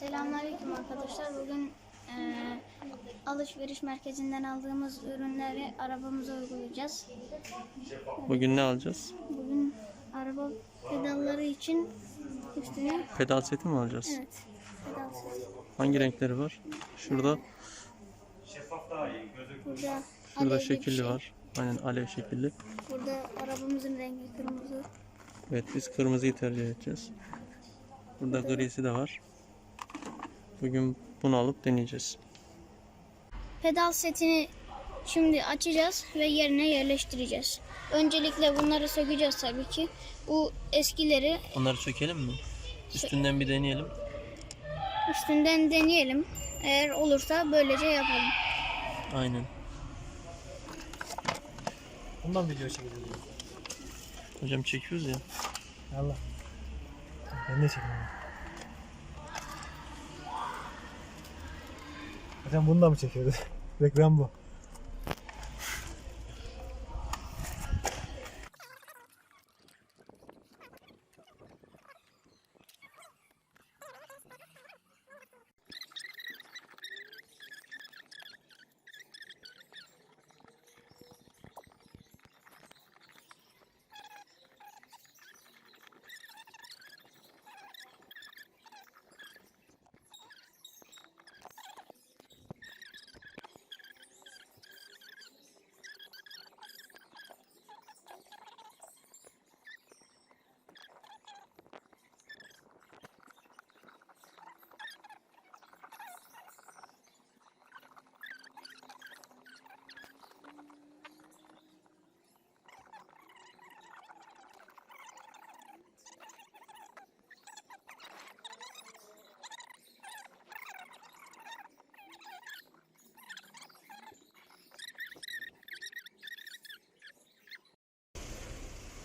Selamünaleyküm arkadaşlar. Bugün eee, alışveriş merkezinden aldığımız ürünleri arabamıza uygulayacağız. Bugün ne alacağız? Bugün araba pedalları için üstüne Pedal seti mi alacağız? evet pedal seti. Hangi renkleri var? Şurada Burada şurada şekilli şey. var. Aynen alev şekilli. Burada arabamızın rengi kırmızı. Evet biz kırmızıyı tercih edeceğiz. Burada grisi de var. Bugün bunu alıp deneyeceğiz. Pedal setini şimdi açacağız ve yerine yerleştireceğiz. Öncelikle bunları sökeceğiz tabii ki. Bu eskileri Onları sökelim mi? Üstünden bir deneyelim. üstünden deneyelim. Eğer olursa böylece yapalım. Aynen. Bundan video çekelim. Hocam çekiyoruz ya. Allah. Ben de çekeyim. Hocam bunu da mı çekiyordu? Reklam bu.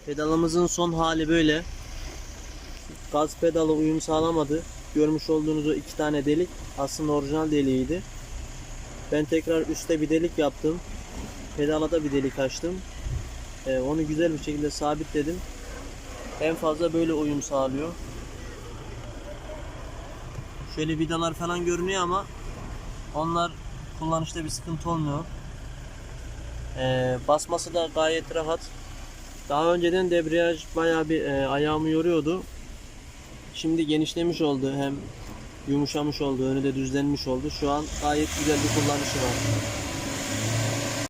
Pedalımızın son hali böyle. Gaz pedalı uyum sağlamadı. Görmüş olduğunuz o iki tane delik aslında orijinal deliğiydi. Ben tekrar üstte bir delik yaptım. Pedala da bir delik açtım. Ee, onu güzel bir şekilde sabitledim. En fazla böyle uyum sağlıyor. Şöyle vidalar falan görünüyor ama onlar kullanışta bir sıkıntı olmuyor. Ee, basması da gayet rahat. Daha önceden debriyaj bayağı bir e, ayağımı yoruyordu. Şimdi genişlemiş oldu hem yumuşamış oldu, önü de düzlenmiş oldu. Şu an gayet güzel bir kullanışı var.